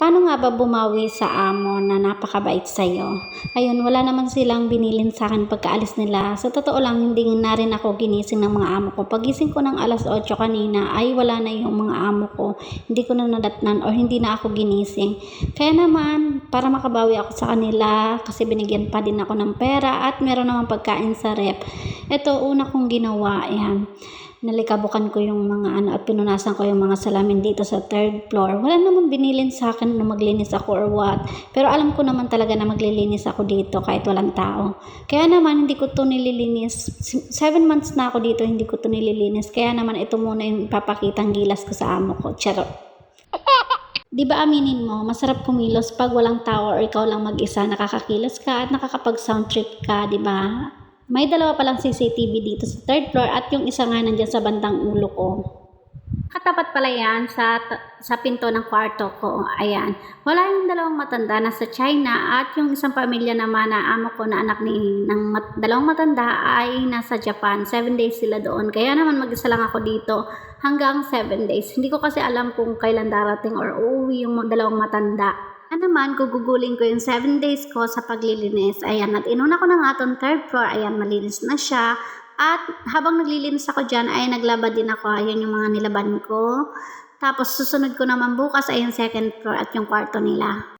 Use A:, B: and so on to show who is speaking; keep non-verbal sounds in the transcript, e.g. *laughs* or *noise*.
A: Paano nga ba bumawi sa amo na napakabait sa'yo? Ayun, wala naman silang binilin sa akin pagkaalis nila. Sa totoo lang, hindi na rin ako ginising ng mga amo ko. Pagising ko ng alas 8 kanina, ay wala na yung mga amo ko. Hindi ko na nadatnan or hindi na ako ginising. Kaya naman, para makabawi ako sa kanila, kasi binigyan pa din ako ng pera at meron naman pagkain sa rep. Ito, una kong ginawa, yan nalikabukan ko yung mga ano at pinunasan ko yung mga salamin dito sa third floor. Wala naman binilin sa akin na maglinis ako or what. Pero alam ko naman talaga na maglilinis ako dito kahit walang tao. Kaya naman hindi ko to nililinis. Seven months na ako dito hindi ko to nililinis. Kaya naman ito muna yung papakitang gilas ko sa amo ko. Charot. *laughs* Di ba aminin mo, masarap kumilos pag walang tao or ikaw lang mag-isa, nakakakilos ka at nakakapag-sound trip ka, di ba? May dalawa palang CCTV dito sa third floor at yung isa nga nandyan sa bandang ulo ko. Katapat pala yan sa, sa pinto ng kwarto ko. Ayan. Wala yung dalawang matanda na sa China at yung isang pamilya naman na amo ko na anak ni ng mat, dalawang matanda ay nasa Japan. Seven days sila doon. Kaya naman mag-isa lang ako dito hanggang seven days. Hindi ko kasi alam kung kailan darating or uuwi yung dalawang matanda. Ano naman, gugugulin ko yung 7 days ko sa paglilinis. Ayan, at inuna ko na nga itong third floor. Ayan, malinis na siya. At habang naglilinis ako dyan, ay naglaba din ako. Ayan yung mga nilaban ko. Tapos susunod ko naman bukas ay yung second floor at yung kwarto nila.